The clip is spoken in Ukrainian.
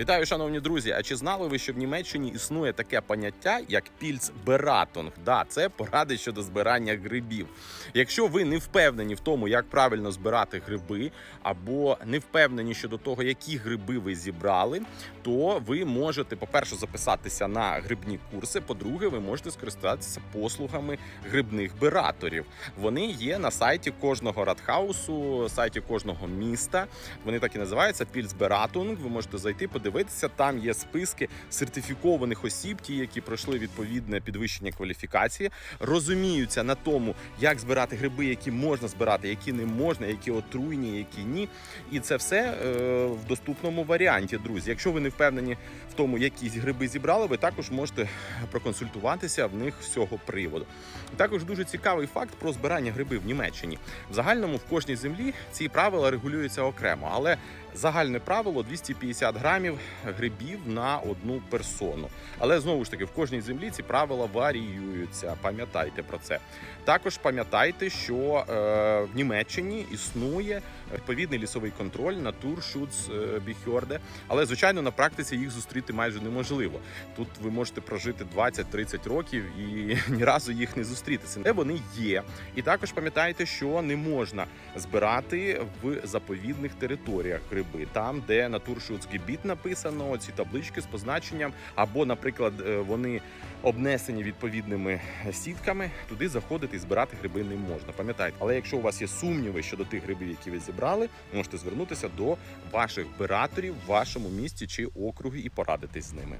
Вітаю, шановні друзі! А чи знали ви, що в Німеччині існує таке поняття, як пільцбератунг? Да, це поради щодо збирання грибів. Якщо ви не впевнені в тому, як правильно збирати гриби, або не впевнені щодо того, які гриби ви зібрали, то ви можете, по-перше, записатися на грибні курси. По-друге, ви можете скористатися послугами грибних бераторів. Вони є на сайті кожного радхаусу, сайті кожного міста. Вони так і називаються Пільцбератунг. Ви можете зайти, подивитися. Там є списки сертифікованих осіб, ті, які пройшли відповідне підвищення кваліфікації, розуміються на тому, як збирати гриби, які можна збирати, які не можна, які отруйні, які ні. І це все е, в доступному варіанті, друзі. Якщо ви не впевнені в тому, які гриби зібрали, ви також можете проконсультуватися в них з цього приводу. Також дуже цікавий факт про збирання грибів в Німеччині. В загальному в кожній землі ці правила регулюються окремо, але загальне правило 250 грамів грибів на одну персону. Але знову ж таки, в кожній землі ці правила варіюються. Пам'ятайте про це. Також пам'ятайте, що е, в Німеччині існує відповідний лісовий контроль Naturschutz але звичайно на практиці їх зустріти майже неможливо. Тут ви можете прожити 20-30 років і ні разу їх не зустрітися. Де вони є. І також пам'ятайте, що не можна збирати в заповідних територіях гриби, там, де Naturschutzgebiet написано, ці таблички з позначенням, або, наприклад, е, вони обнесені відповідними сітками. Туди заходити і збирати гриби не можна. Пам'ятайте, але якщо у вас є сумніви щодо тих грибів, які ви зібрали, можете звернутися до ваших збираторів в вашому місті чи округі і порадитись з ними.